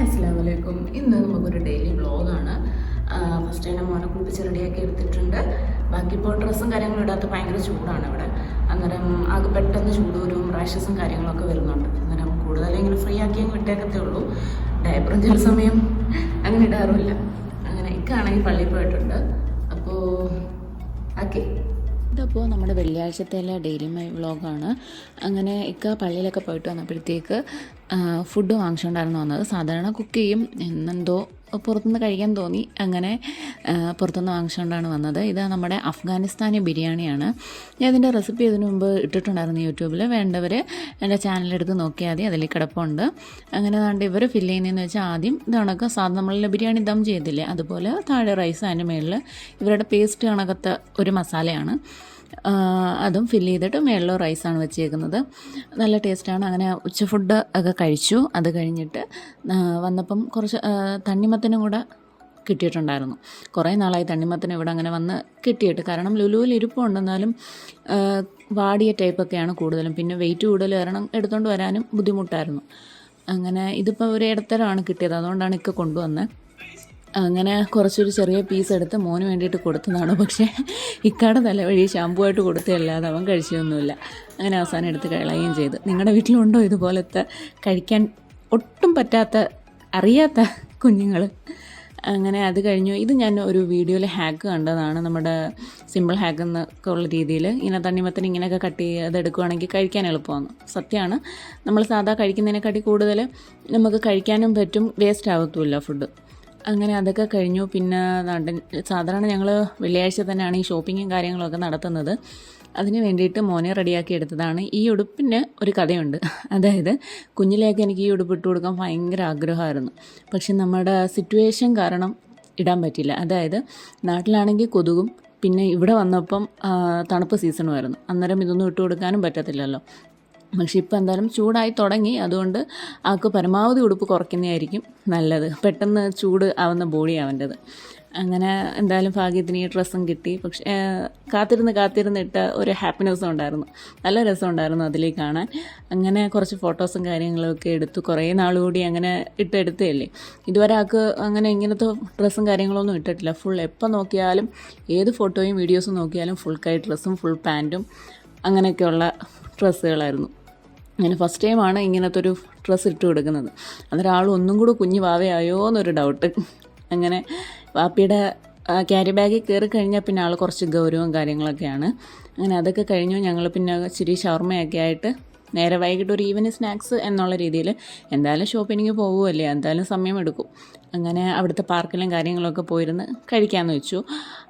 Hi അസ്സാം വലൈക്കും ഇന്ന് നമുക്കൊരു ഡെയിലി വ്ളോഗാണ് ഫസ്റ്റ് ടൈം മോനെ കുളിപ്പിച്ച് റെഡിയാക്കി എടുത്തിട്ടുണ്ട്. ബാക്കി ഇപ്പോൾ ഡ്രസ്സും കാര്യങ്ങളും ഇടാത്ത ഭയങ്കര ചൂടാണ് ഇവിടെ. അന്നേരം അത് പെട്ടെന്ന് ചൂട് വരും റാഷസും കാര്യങ്ങളൊക്കെ വരുന്നുണ്ട്. അന്നേരം കൂടുതൽ ഇങ്ങനെ ഫ്രീ ആക്കി അങ്ങ് വിട്ടേക്കത്തേ ഉള്ളൂ. ഡയപ്പറും ചില സമയം അങ്ങനെ ഇടാറുമില്ല. അങ്ങനെ ഇക്കാണെങ്കിൽ പള്ളിയിൽ പോയിട്ടുണ്ട്. അപ്പോൾ ഓക്കെ ഇതപ്പോൾ നമ്മുടെ വെള്ളിയാഴ്ചത്തേലെ ഡെയിലി മൈ വ്ളോഗാണ് അങ്ങനെ ഇക്ക പള്ളിയിലൊക്കെ പോയിട്ട് വന്നപ്പോഴത്തേക്ക് ഫുഡ് വാങ്ങിച്ചുകൊണ്ടായിരുന്നു വന്നത്. സാധാരണ കുക്ക് ചെയ്യും. എന്നെന്തോ പുറത്തുനിന്ന് കഴിക്കാൻ തോന്നി. അങ്ങനെ പുറത്തുനിന്ന് വാങ്ങിച്ചുകൊണ്ടാണ് വന്നത്. ഇത് നമ്മുടെ അഫ്ഗാനിസ്ഥാനി ബിരിയാണിയാണ്. ഞാൻ ഇതിന്റെ റെസിപ്പി ഇതിനു മുമ്പ് ഇട്ടിട്ടുണ്ടായിരുന്നു യൂട്യൂബിൽ വേണ്ടവർ എന്റെ ചാനലെടുത്ത് നോക്കിയാൽ മതി. അതിൽ കിടപ്പുണ്ട്. അങ്ങനെ അതുകൊണ്ട് ഇവർ ഫില്ല് ചെയ്യുന്നതെന്ന് വെച്ചാൽ ആദ്യം ഇതണക്ക് സാധാരണ നമ്മളിൽ ബിരിയാണി ദം ചെയ്തില്ലേ അതുപോലെ താഴെ റൈസ് അതിന്റെ മുകളിൽ ഇവരുടെ പേസ്റ്റ് കണക്കത്തെ ഒരു മസാലയാണ്. അതും ഫില്ല് ചെയ്തിട്ട് മേളിലോ റൈസാണ് വെച്ചേക്കുന്നത്. നല്ല ടേസ്റ്റാണ് അങ്ങനെ ഉച്ച ഫുഡ് ഒക്കെ കഴിച്ചു. അത് കഴിഞ്ഞിട്ട് വന്നപ്പം കുറച്ച് തണ്ണിമത്തിനും കൂടെ കിട്ടിയിട്ടുണ്ടായിരുന്നു. കുറേ നാളായി തണ്ണിമത്തിന് ഇവിടെ അങ്ങനെ വന്ന് കിട്ടിയിട്ട്. കാരണം ലുലുവിൽ ഇരിപ്പുണ്ടെന്നാലും വാടിയ ടൈപ്പൊക്കെയാണ് കൂടുതലും. പിന്നെ വെയിറ്റ് കൂടുതൽ കാരണം എടുത്തുകൊണ്ട് വരാനും ബുദ്ധിമുട്ടായിരുന്നു. അങ്ങനെ ഇതിപ്പോൾ ഒരു ഇടത്തരമാണ് കിട്ടിയത്. അതുകൊണ്ടാണ് ഇക്ക കൊണ്ടുവന്നത് അങ്ങനെ കുറച്ചൊരു ചെറിയ പീസ് എടുത്ത് മോന് വേണ്ടിയിട്ട് കൊടുത്തതാണ്. പക്ഷേ ഇക്കാടെ തലവഴി ഷാമ്പു ആയിട്ട് കൊടുത്തതല്ലാതെ അവൻ കഴിച്ചൊന്നുമില്ല അങ്ങനെ അവസാനം എടുത്ത് കളയുകയും ചെയ്തു. നിങ്ങളുടെ വീട്ടിലുണ്ടോ ഇതുപോലത്തെ കഴിക്കാൻ ഒട്ടും പറ്റാത്ത അറിയാത്ത കുഞ്ഞുങ്ങൾ അങ്ങനെ അത് കഴിഞ്ഞു. ഇത് ഞാൻ ഒരു വീഡിയോയിൽ ഹാക്ക് കണ്ടതാണ്. നമ്മുടെ സിമ്പിൾ ഹാക്ക് എന്നൊക്കെ ഉള്ള രീതിയിൽ ഇങ്ങനെ തണ്ണിമത്തിന് ഇങ്ങനെയൊക്കെ കട്ട് ചെയ്ത് എടുക്കുവാണെങ്കിൽ കഴിക്കാൻ എളുപ്പമാണ്. സത്യമാണ് നമ്മൾ സാധാ കഴിക്കുന്നതിനെക്കാട്ടി കൂടുതൽ നമുക്ക് കഴിക്കാനും പറ്റും വേസ്റ്റ് ആകത്തുമില്ല ഫുഡ് അങ്ങനെ അതൊക്കെ കഴിഞ്ഞു. പിന്നെ സാധാരണ ഞങ്ങൾ വെള്ളിയാഴ്ച തന്നെയാണ് ഈ ഷോപ്പിങ്ങും കാര്യങ്ങളൊക്കെ നടത്തുന്നത്. അതിന് വേണ്ടിയിട്ട് മോനെ റെഡിയാക്കി എടുത്തതാണ്. ഈ ഉടുപ്പിന് ഒരു കഥയുണ്ട്. അതായത് കുഞ്ഞിലേക്ക് എനിക്ക് ഈ ഉടുപ്പ് ഇട്ട് കൊടുക്കാൻ ഭയങ്കര ആഗ്രഹമായിരുന്നു. പക്ഷെ നമ്മുടെ സിറ്റുവേഷൻ കാരണം ഇടാൻ പറ്റില്ല അതായത് നാട്ടിലാണെങ്കിൽ കൊതുകും. പിന്നെ ഇവിടെ വന്നപ്പം തണുപ്പ് സീസണുമായിരുന്നു അന്നേരം ഇതൊന്നും ഇട്ട് കൊടുക്കാനും പറ്റത്തില്ലല്ലോ. പക്ഷെ ഇപ്പം എന്തായാലും ചൂടായി തുടങ്ങി. അതുകൊണ്ട് ആൾക്ക് പരമാവധി ഉടുപ്പ് കുറയ്ക്കുന്നതായിരിക്കും നല്ലത്. പെട്ടെന്ന് ചൂട് ആവുന്ന ബോഡി അവന്റെത്. അങ്ങനെ എന്തായാലും ഭാഗ്യത്തിന് ഈ ഡ്രസ്സും കിട്ടി. പക്ഷേ കാത്തിരുന്ന് കാത്തിരുന്ന് ഇട്ട ഒരു ഹാപ്പിനെസ്സും ഉണ്ടായിരുന്നു. നല്ല രസം ഉണ്ടായിരുന്നു അതിലേക്ക് കാണാൻ. അങ്ങനെ കുറച്ച് ഫോട്ടോസും കാര്യങ്ങളൊക്കെ എടുത്തു. കുറേ നാൾ കൂടി അങ്ങനെ ഇട്ടെടുത്തതല്ലേ ഇതുവരെ ആൾക്ക് അങ്ങനെ ഇങ്ങനത്തെ ഡ്രസ്സും കാര്യങ്ങളൊന്നും ഇട്ടിട്ടില്ല. ഫുൾ എപ്പോൾ നോക്കിയാലും ഏത് ഫോട്ടോയും വീഡിയോസും നോക്കിയാലും ഫുൾ കൈ ഡ്രസ്സും ഫുൾ പാന്റും അങ്ങനെയൊക്കെയുള്ള ഡ്രസ്സുകളായിരുന്നു. അങ്ങനെ ഫസ്റ്റ് ടൈമാണ് ഇങ്ങനത്തെ ഒരു ഡ്രസ്സ് ഇട്ട് കൊടുക്കുന്നത്. അന്നേരം ആൾ ഒന്നും കൂടെ കുഞ്ഞ് വാവയായോ എന്നൊരു ഡൗട്ട് അങ്ങനെ വാപ്പിയുടെ ക്യാരി ബാഗിൽ കയറി കഴിഞ്ഞാൽ പിന്നെ ആൾ കുറച്ച് ഗൗരവവും കാര്യങ്ങളൊക്കെയാണ്. അങ്ങനെ അതൊക്കെ കഴിഞ്ഞു. ഞങ്ങൾ പിന്നെ ഇച്ചിരി ഷവർമയൊക്കെ ആയിട്ട് നേരെ വൈകിട്ട് ഒരു ഈവനിങ് സ്നാക്സ് എന്നുള്ള രീതിയിൽ എന്തായാലും ഷോപ്പിങ്ങിന് പോകുമല്ലേ എന്തായാലും സമയമെടുക്കും അങ്ങനെ അവിടുത്തെ പാർക്കിലും കാര്യങ്ങളൊക്കെ പോയിരുന്ന് കഴിക്കാമെന്ന് വെച്ചു.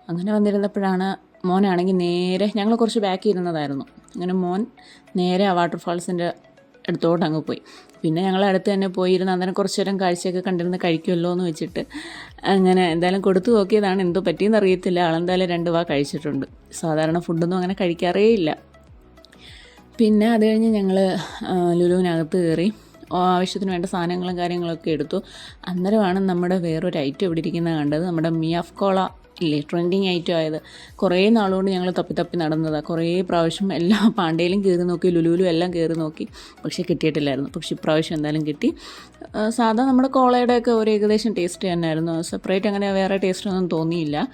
അങ്ങനെ വന്നിരുന്നപ്പോഴാണ് മോനാണെങ്കിൽ നേരെ ഞങ്ങൾ കുറച്ച് ബാക്കി ഇരുന്നതായിരുന്നു. അങ്ങനെ മോൻ നേരെ ആ വാട്ടർഫാൾസിന്റെ അടുത്തോട്ട് അങ്ങ് പോയി. പിന്നെ ഞങ്ങൾ അടുത്ത് തന്നെ പോയിരുന്ന് അന്നേരം കുറച്ച് നേരം കാഴ്ചയൊക്കെ കണ്ടിരുന്ന് കഴിക്കുമല്ലോ എന്ന് വെച്ചിട്ട് അങ്ങനെ എന്തായാലും കൊടുത്തു നോക്കിയതാണ് എന്തോ പറ്റിയെന്ന് അറിയത്തില്ല. ആളെന്തായാലും രണ്ട് വാ കഴിച്ചിട്ടുണ്ട്. സാധാരണ ഫുഡൊന്നും അങ്ങനെ കഴിക്കാറേ ഇല്ല. പിന്നെ അത് കഴിഞ്ഞ് ഞങ്ങൾ ലുലുവിനകത്ത് കയറി. ആവശ്യത്തിന് വേണ്ട സാധനങ്ങളും കാര്യങ്ങളൊക്കെ എടുത്തു. അന്നേരമാണ് നമ്മുടെ വേറൊരു ഐറ്റം ഇവിടെ ഇരിക്കുന്നത് കണ്ടത്. നമ്മുടെ മിയാഫ് കോള ഇല്ലേ? ട്രെൻഡിങ് ഐറ്റം ആയത്. കുറേ നാളുകൊണ്ട് ഞങ്ങൾ തപ്പി തപ്പി നടന്നതാണ് കുറേ പ്രാവശ്യം എല്ലാ പാണ്ടയിലും കയറി നോക്കി ലുലുലും എല്ലാം കയറി നോക്കി. പക്ഷേ കിട്ടിയിട്ടില്ലായിരുന്നു. പക്ഷേ ഇപ്രാവശ്യം എന്തായാലും കിട്ടി. സാധാ നമ്മുടെ കോളയുടെയൊക്കെ ഒരു ഏകദേശം ടേസ്റ്റ് തന്നെയായിരുന്നു. സെപ്പറേറ്റ് അങ്ങനെ വേറെ ടേസ്റ്റ് ഒന്നും തോന്നിയില്ല.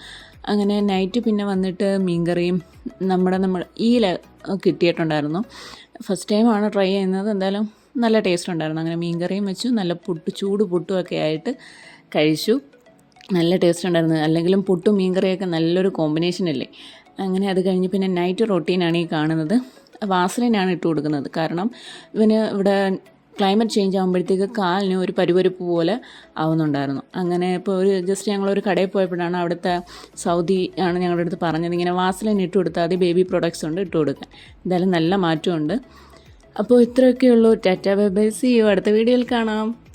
അങ്ങനെ നൈറ്റ് പിന്നെ വന്നിട്ട് മീൻകറിയും നമ്മുടെ നമ്മൾ ഈല കിട്ടിയിട്ടുണ്ടായിരുന്നു. ഫസ്റ്റ് ടൈമാണ് ട്രൈ ചെയ്യുന്നത്. എന്തായാലും നല്ല ടേസ്റ്റ് ഉണ്ടായിരുന്നു. അങ്ങനെ മീൻകറിയും വെച്ചു. നല്ല പുട്ട് ചൂട് പുട്ടും ഒക്കെ ആയിട്ട് കഴിച്ചു. നല്ല ടേസ്റ്റ് ഉണ്ടായിരുന്നു. അല്ലെങ്കിലും പുട്ടും മീൻകറിയൊക്കെ നല്ലൊരു കോമ്പിനേഷൻ അല്ലേ? അങ്ങനെ അത് കഴിഞ്ഞ് പിന്നെ നൈറ്റ് റൊട്ടീനാണ് ഈ കാണുന്നത്. വാസലിനാണ് ഇട്ട് കൊടുക്കുന്നത്. കാരണം ഇവന് ഇവിടെ ക്ലൈമറ്റ് ചേഞ്ച് ആകുമ്പോഴത്തേക്ക് കാലിന് ഒരു പരുപരുപ്പ് പോലെ ആവുന്നുണ്ടായിരുന്നു. അങ്ങനെ ഇപ്പോൾ ഒരു ജസ്റ്റ് ഞങ്ങളൊരു കടയിൽ പോയപ്പോഴാണ് അവിടുത്തെ സൗദി ആണ് ഞങ്ങളുടെ അടുത്ത് പറഞ്ഞത്. ഇങ്ങനെ വാസലിൻ ഇട്ട് കൊടുത്താൽ മതി ബേബി പ്രൊഡക്ട്സ് ഉണ്ട് ഇട്ട് കൊടുക്കാൻ. എന്തായാലും നല്ല മാറ്റമുണ്ട്. അപ്പോൾ ഇത്രയൊക്കെയുള്ളൂ. Tata bye bye. See you അടുത്ത വീഡിയോയിൽ കാണാം.